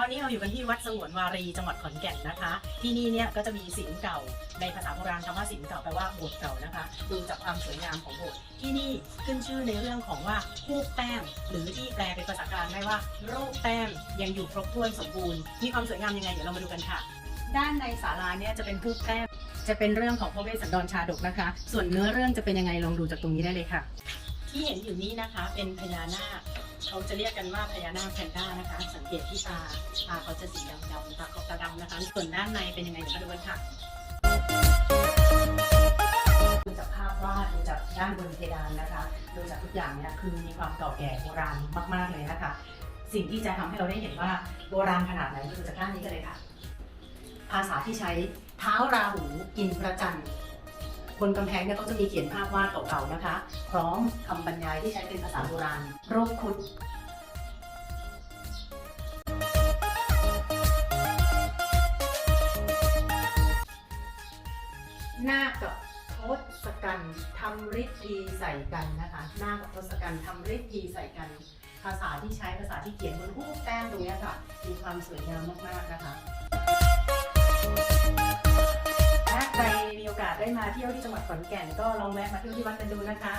ตอนนี้เราอยู่กันที่วัดสงวนวารีจังหวัดขอนแก่นนะคะ ที่นี่เนี่ยก็จะมีศิลป์เก่า ในภาษาโบราณคำว่าศิลป์เก่าแปลว่าโบสถ์เก่านะคะ ดูจากความสวยงามของโบสถ์ที่นี่ขึ้นชื่อในเรื่องของว่าคูกแต้มหรือที่แปลเป็นภาษากลางได้ว่า โรคแต้มยังอยู่ครบถ้วนสมบูรณ์มีความสวยงามยังไงเดี๋ยวเรามาดูกันค่ะ ด้านในศาลาเนี่ยจะเป็นคูกแต้มจะเป็นเรื่องของพระเวสสันดรชาดกนะคะ ส่วนเนื้อเรื่องจะเป็นยังไงลองดูจากตรงนี้ได้เลยค่ะ ที่เห็นอยู่นี้นะคะ เป็นพญานาคเขาจะเรียกกันว่าพญานาคแพนด้านะคะ สังเกตที่ตาตาเขาจะสีดำดำๆตาเขาตาดำนะคะ ส่วนด้านในเป็นยังไงเดี๋ยวมาดูกันค่ะดูจากภาพวาดดูจากด้านบนเพดานนะคะดูจากทุกอย่างเนี่ยคือมีความเก่าแก่โบราณมาก ๆเลยนะคะ สิ่งที่จะทำให้เราได้เห็นว่าโบราณขนาดไหนดูจากด้านนี้กันเลยค่ะ ภาษาที่ใช้เท้าราหูกินพระจันทร์ บนกำแพงเนี่ยก็จะมีเขียนภาพวาดเก่าๆนะคะ พร้อมคำบรรยายที่ใช้เป็นภาษาโบราณโรคคุดหน้ากับทศกัณฐ์ทำฤทธีใส่กันนะคะหน้ากับทศกัณฐ์ทำฤทธีใส่กัน ภาษาที่ใช้ภาษาที่เขียนบนรูปแต้มตรงเนี้ยค่ะมีความสวยงามมากๆนะคะาสได้มาเที่ยวที่จังหวัดขอนแก่นก็ลองแวะมาเที่ยวที่วัดกันดูนะคะ